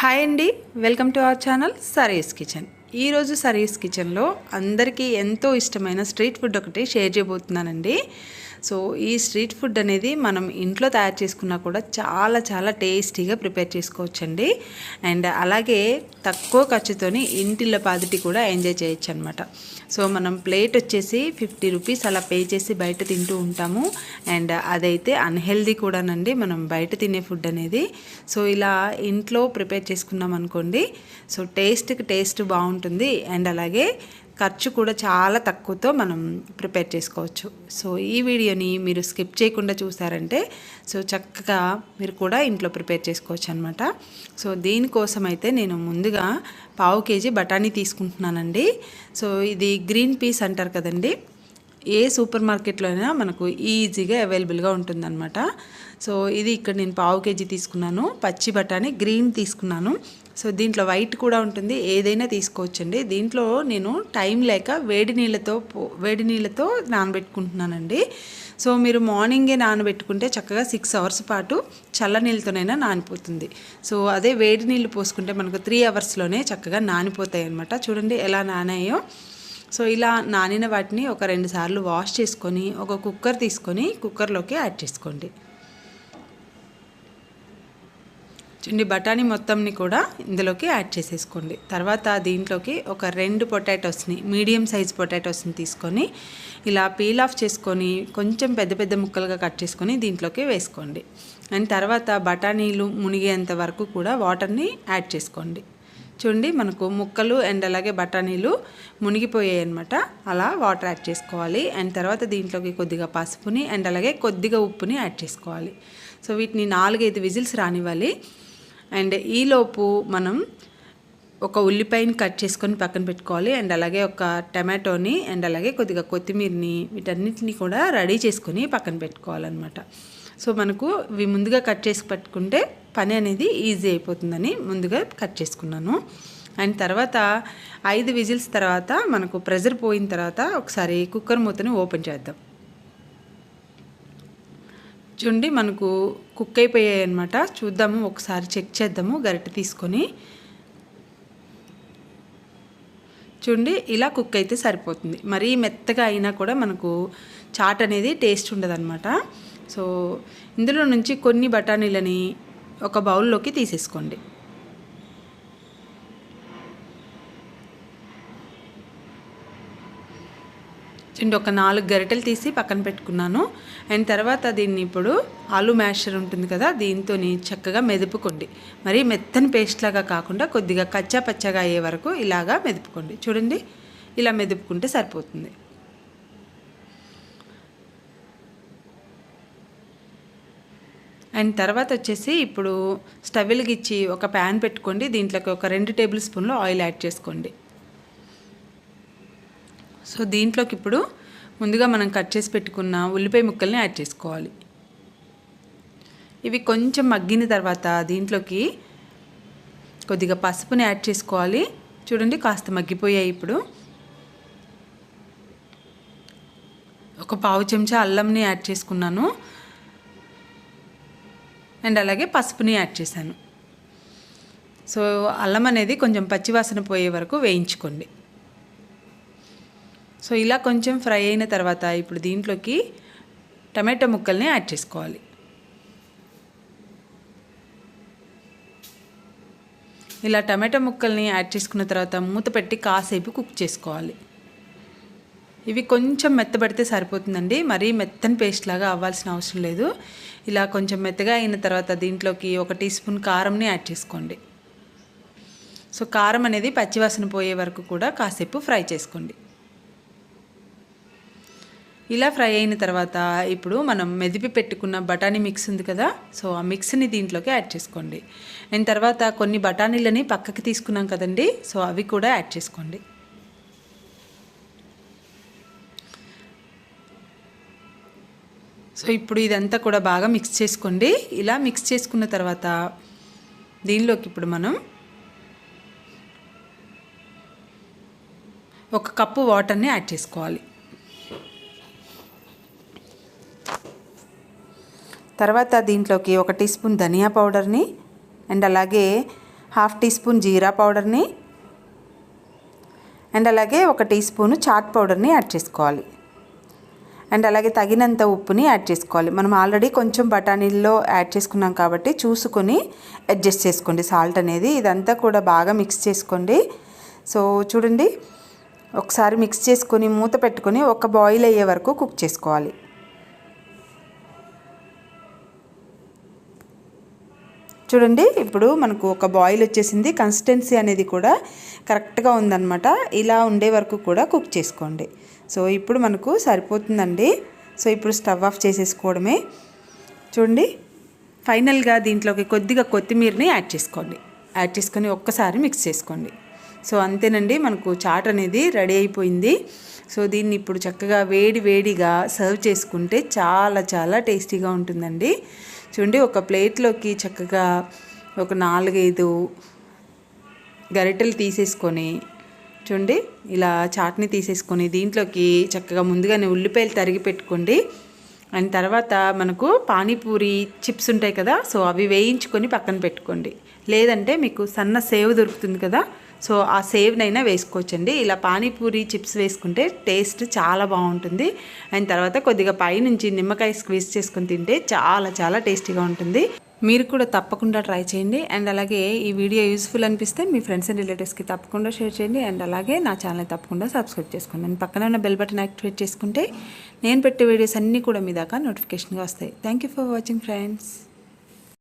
Hi అండి welcome to our channel Saris kitchen. ఈరోజు saris కిచెన్లో అందరికీ ఎంతో ఇష్టమైన స్ట్రీట్ ఫుడ్ ఒకటి షేర్ చేయబోతున్నానండి. సో ఈ స్ట్రీట్ ఫుడ్ అనేది మనం ఇంట్లో తయారు చేసుకున్నా కూడా చాలా చాలా టేస్టీగా ప్రిపేర్ చేసుకోవచ్చండి. అండ్ అలాగే తక్కువ ఖర్చుతోని ఇంటిలో పాదిటి కూడా ఎంజాయ్ చేయొచ్చు అనమాట సో మనం ప్లేట్ వచ్చేసి ఫిఫ్టీ రూపీస్ అలా పే చేసి బయట తింటూ ఉంటాము. అండ్ అదైతే అన్హెల్దీ కూడానండి మనం బయట తినే ఫుడ్ అనేది. సో ఇలా ఇంట్లో ప్రిపేర్ చేసుకున్నాం అనుకోండి సో టేస్ట్కి టేస్ట్ బాగుంటుంది. అండ్ అలాగే ఖర్చు కూడా చాలా తక్కువతో మనం ప్రిపేర్ చేసుకోవచ్చు. సో ఈ వీడియోని మీరు స్కిప్ చేయకుండా చూసారంటే సో చక్కగా మీరు కూడా ఇంట్లో ప్రిపేర్ చేసుకోవచ్చు అనమాట సో దీనికోసం అయితే నేను ముందుగా పావు కేజీ బఠానీ తీసుకుంటున్నానండి. సో ఇది గ్రీన్ పీస్ అంటారు కదండి. ఏ సూపర్ మార్కెట్లో అయినా మనకు ఈజీగా అవైలబుల్గా ఉంటుందన్నమాట. సో ఇది ఇక్కడ నేను పావు కేజీ తీసుకున్నాను. పచ్చి బఠానీ గ్రీన్ తీసుకున్నాను. సో దీంట్లో వైట్ కూడా ఉంటుంది. ఏదైనా తీసుకోవచ్చండి. దీంట్లో నేను టైం లేక వేడి నీళ్ళతో పో- వేడి నీళ్ళతో నానబెట్టుకుంటున్నానండి. సో మీరు మార్నింగే నానబెట్టుకుంటే చక్కగా సిక్స్ అవర్స్ పాటు చల్ల నీళ్ళతోనైనా నానిపోతుంది. సో అదే వేడి నీళ్ళు పోసుకుంటే మనకు త్రీ అవర్స్లోనే చక్కగా నానిపోతాయి అనమాట చూడండి ఎలా నానాయో. సో ఇలా నానిన వాటిని ఒక రెండు సార్లు వాష్ చేసుకొని ఒక కుక్కర్ తీసుకొని కుక్కర్లోకి యాడ్ చేసుకోండి. చుండి బఠానీ మొత్తంని కూడా ఇందులోకి యాడ్ చేసేసుకోండి. తర్వాత దీంట్లోకి ఒక రెండు పొటాటోస్ని మీడియం సైజ్ పొటాటోస్ని తీసుకొని ఇలా పీల్ ఆఫ్ చేసుకొని కొంచెం పెద్ద పెద్ద ముక్కలుగా కట్ చేసుకొని దీంట్లోకి వేసుకోండి. అండ్ తర్వాత బఠానీలు మునిగేంత వరకు కూడా వాటర్ని యాడ్ చేసుకోండి. చూడండి మనకు ముక్కలు అండ్ అలాగే బఠానీలు మునిగిపోయాయి అనమాట అలా వాటర్ యాడ్ చేసుకోవాలి. అండ్ తర్వాత దీంట్లోకి కొద్దిగా పసుపుని అండ్ అలాగే కొద్దిగా ఉప్పుని యాడ్ చేసుకోవాలి. సో వీటిని నాలుగైదు విజిల్స్ రానివ్వాలి. అండ్ ఈలోపు మనం ఒక ఉల్లిపాయని కట్ చేసుకొని పక్కన పెట్టుకోవాలి. అండ్ అలాగే ఒక టమాటోని అండ్ అలాగే కొద్దిగా కొత్తిమీరని వీటన్నిటిని కూడా రెడీ చేసుకొని పక్కన పెట్టుకోవాలన్నమాట. సో మనకు ఇవి ముందుగా కట్ చేసి పెట్టుకుంటే పని అనేది ఈజీ అయిపోతుందని ముందుగా కట్ చేసుకున్నాను. అండ్ తర్వాత ఐదు విజిల్స్ తర్వాత మనకు ప్రెజర్ పోయిన తర్వాత ఒకసారి కుక్కర్ మూతని ఓపెన్ చేద్దాం. చూడండి మనకు కుక్ అయిపోయాయి అనమాట చూద్దాము ఒకసారి చెక్ చేద్దాము గరిటె తీసుకొని. చూడండి ఇలా కుక్ అయితే సరిపోతుంది. మరీ మెత్తగా అయినా కూడా మనకు చాట్ అనేది టేస్ట్ ఉండదన్నమాట. సో ఇందులో నుంచి కొన్ని బఠానీలని ఒక బౌల్లోకి తీసేసుకోండి. చూడండి ఒక నాలుగు గరిటెలు తీసి పక్కన పెట్టుకున్నాను. అండ్ తర్వాత దీన్ని ఇప్పుడు ఆలు మ్యాషర్ ఉంటుంది కదా దీంతో చక్కగా మెదుపుకోండి. మరి మెత్తని పేస్ట్ లాగా కాకుండా కొద్దిగా కచ్చా పచ్చగా అయ్యే వరకు ఇలాగా మెదుపుకోండి. చూడండి ఇలా మెదుపుకుంటే సరిపోతుంది. అండ్ తర్వాత వచ్చేసి ఇప్పుడు స్టవ్ వెలిగించి ఒక ప్యాన్ పెట్టుకోండి. దీంట్లోకి ఒక రెండు టేబుల్ స్పూన్లు ఆయిల్ యాడ్ చేసుకోండి. సో దీంట్లోకి ఇప్పుడు ముందుగా మనం కట్ చేసి పెట్టుకున్న ఉల్లిపాయ ముక్కల్ని యాడ్ చేసుకోవాలి. ఇవి కొంచెం మగ్గిన తర్వాత దీంట్లోకి కొద్దిగా పసుపుని యాడ్ చేసుకోవాలి. చూడండి కాస్త మగ్గిపోయాయి ఇప్పుడు. ఒక పావు చెంచా అల్లంని యాడ్ చేసుకున్నాను. అండ్ అలాగే పసుపుని యాడ్ చేశాను. సో అల్లం అనేది కొంచెం పచ్చివాసన పోయే వరకు వేయించుకోండి. సో ఇలా కొంచెం ఫ్రై అయిన తర్వాత ఇప్పుడు దీంట్లోకి టమాటో ముక్కల్ని యాడ్ చేసుకోవాలి. ఇలా టమాటో ముక్కల్ని యాడ్ చేసుకున్న తర్వాత మూత పెట్టి కాసేపు కుక్ చేసుకోవాలి. ఇవి కొంచెం మెత్తబడితే సరిపోతుందండి. మరీ మెత్తని పేస్ట్ లాగా అవ్వాల్సిన అవసరం లేదు. ఇలా కొంచెం మెత్తగా అయిన తర్వాత దీంట్లోకి ఒక టీ స్పూన్ కారంని యాడ్ చేసుకోండి. సో కారం అనేది పచ్చివాసన పోయే వరకు కూడా కాసేపు ఫ్రై చేసుకోండి. ఇలా ఫ్రై అయిన తర్వాత ఇప్పుడు మనం మెదిపి పెట్టుకున్న బఠానీ మిక్స్ ఉంది కదా సో ఆ మిక్స్ని దీంట్లోకి యాడ్ చేసుకోండి. నేను తర్వాత కొన్ని బఠానీలని పక్కకి తీసుకున్నాం కదండి సో అవి కూడా యాడ్ చేసుకోండి. సో ఇప్పుడు ఇదంతా కూడా బాగా మిక్స్ చేసుకోండి. ఇలా మిక్స్ చేసుకున్న తర్వాత దీనిలోకి ఇప్పుడు మనం ఒక కప్పు వాటర్ని యాడ్ చేసుకోవాలి. తర్వాత దీంట్లోకి ఒక టీ స్పూన్ ధనియా పౌడర్ని అండ్ అలాగే హాఫ్ టీ స్పూన్ జీరా పౌడర్ని అండ్ అలాగే ఒక టీ స్పూను చాట్ పౌడర్ని యాడ్ చేసుకోవాలి. అండ్ అలాగే తగినంత ఉప్పుని యాడ్ చేసుకోవాలి. మనం ఆల్రెడీ కొంచెం బఠానీల్లో యాడ్ చేసుకున్నాం కాబట్టి చూసుకొని అడ్జస్ట్ చేసుకోండి. సాల్ట్ అనేది ఇదంతా కూడా బాగా మిక్స్ చేసుకోండి. సో చూడండి ఒకసారి మిక్స్ చేసుకొని మూత పెట్టుకొని ఒక బాయిల్ అయ్యే వరకు కుక్ చేసుకోవాలి. చూడండి ఇప్పుడు మనకు ఒక బాయిల్ వచ్చేసింది. కన్సిస్టెన్సీ అనేది కూడా కరెక్ట్గా ఉందన్నమాట. ఇలా ఉండే వరకు కూడా కుక్ చేసుకోండి. సో ఇప్పుడు మనకు సరిపోతుందండి. సో ఇప్పుడు స్టవ్ ఆఫ్ చేసేసుకోవడమే. చూడండి ఫైనల్గా దీంట్లోకి కొద్దిగా కొత్తిమీరని యాడ్ చేసుకోండి. యాడ్ చేసుకొని ఒక్కసారి మిక్స్ చేసుకోండి. సో అంతేనండి మనకు చాట్ అనేది రెడీ అయిపోయింది. సో దీన్ని ఇప్పుడు చక్కగా వేడి వేడిగా సర్వ్ చేసుకుంటే చాలా చాలా టేస్టీగా ఉంటుందండి. చూడండి ఒక ప్లేట్లోకి చక్కగా ఒక నాలుగైదు గరిటెలు తీసేసుకొని చూడండి ఇలా చాట్ని తీసేసుకొని దీంట్లోకి చక్కగా ముందుగానే ఉల్లిపాయలు తరిగి పెట్టుకోండి. అండ్ తర్వాత మనకు పానీపూరి చిప్స్ ఉంటాయి కదా సో అవి వేయించుకొని పక్కన పెట్టుకోండి. లేదంటే మీకు సన్న సేవ్ దొరుకుతుంది కదా సో ఆ సేవ్నైనా వేసుకోవచ్చండి. ఇలా పానీపూరి చిప్స్ వేసుకుంటే టేస్ట్ చాలా బాగుంటుంది. అండ్ తర్వాత కొద్దిగా పైనుంచి నిమ్మకాయ స్క్వీజ్ చేసుకొని తింటే చాలా చాలా టేస్టీగా ఉంటుంది. మీరు కూడా తప్పకుండా ట్రై చేయండి. అండ్ అలాగే ఈ వీడియో యూస్ఫుల్ అనిపిస్తే మీ ఫ్రెండ్స్ అండ్ రిలేటివ్స్కి తప్పకుండా షేర్ చేయండి. అండ్ అలాగే నా ఛానల్ తప్పకుండా సబ్స్క్రైబ్ చేసుకోండి. అండ్ పక్కన ఉన్న బెల్ బటన్ యాక్టివేట్ చేసుకుంటే నేను పెట్టే వీడియోస్ అన్నీ కూడా మీ దాకా నోటిఫికేషన్గా వస్తాయి. Thank you for watching friends.